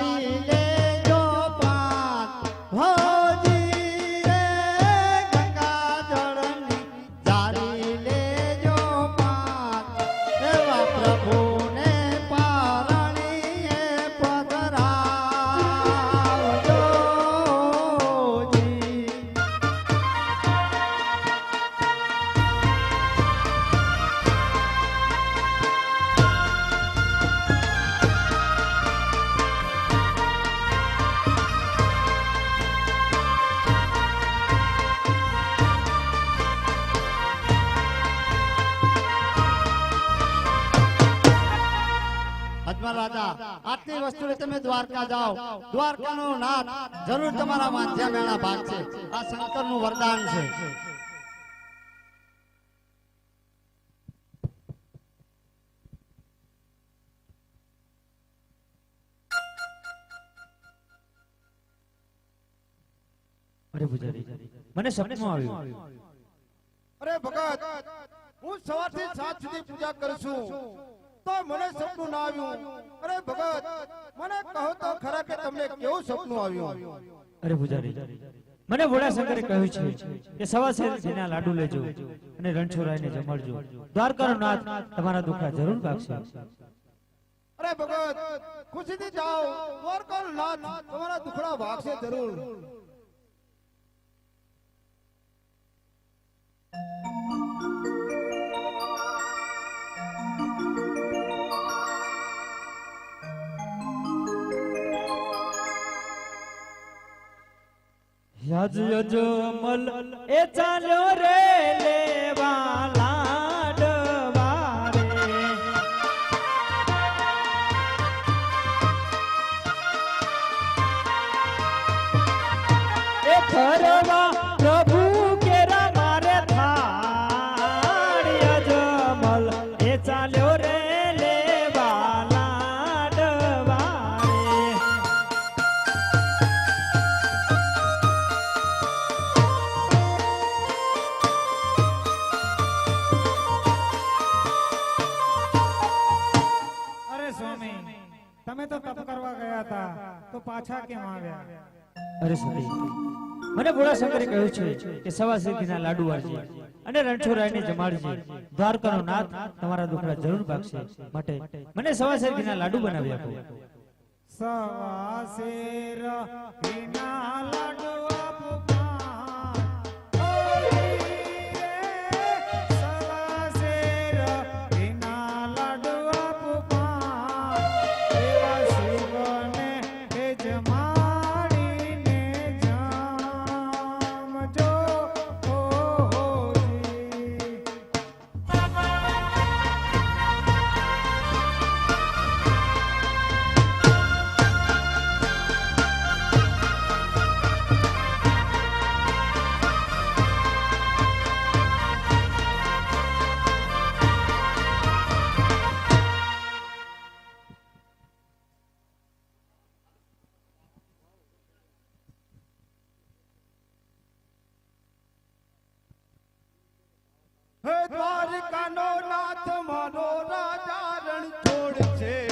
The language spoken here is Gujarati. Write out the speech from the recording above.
আল্লাহ આટલી વસ્તુને તમે દ્વારકા જાઓ. દ્વારકાનો નાથ જરૂર તમારા વાંધ્યા મેળા ભાગ છે. આ શંકરનું વરદાન છે. અરે પૂજારી મને સપનું આવ્યું. અરે ભગત હું સવારથી સાંજ સુધી પૂજા કરું છું. તો મને સપનું ના આવ્યું. અરે ભગત મને કહો તો ખરા કે તમને કેવું સપનું આવ્યું? અરે પૂજારી મને ભોળા શંકરે કહ્યું છે કે સવા શેરના લાડુ લેજો અને રણછોડરાયને જમાડજો. દ્વારકાનો નાથ તમારા દુખડા જરૂર ભાગશે. અરે ભગત ખુશીથી જાઓ. દ્વારકાનો નાથ તમારા દુખડા ભાગશે જરૂર. યાદ અજમલ એ ચાલ્યો રે લેવા પાછા કેમ આવ્યા? અરે સતી મને ભોળા શંકરે કહ્યું છે કે સવા સિદ્ધિના લાડુ વાળજે અને રણછોડરાયને જમાડજે. દ્વારકાનો નાથ તમારા દુખડા જરૂર ભાગશે માટે મને સવા સિદ્ધિના લાડુ બનાવી આપો. સવા શેર વિના લાડવા હે દ્વારકાનો નાથ મારો રાજા રણ છોડ છે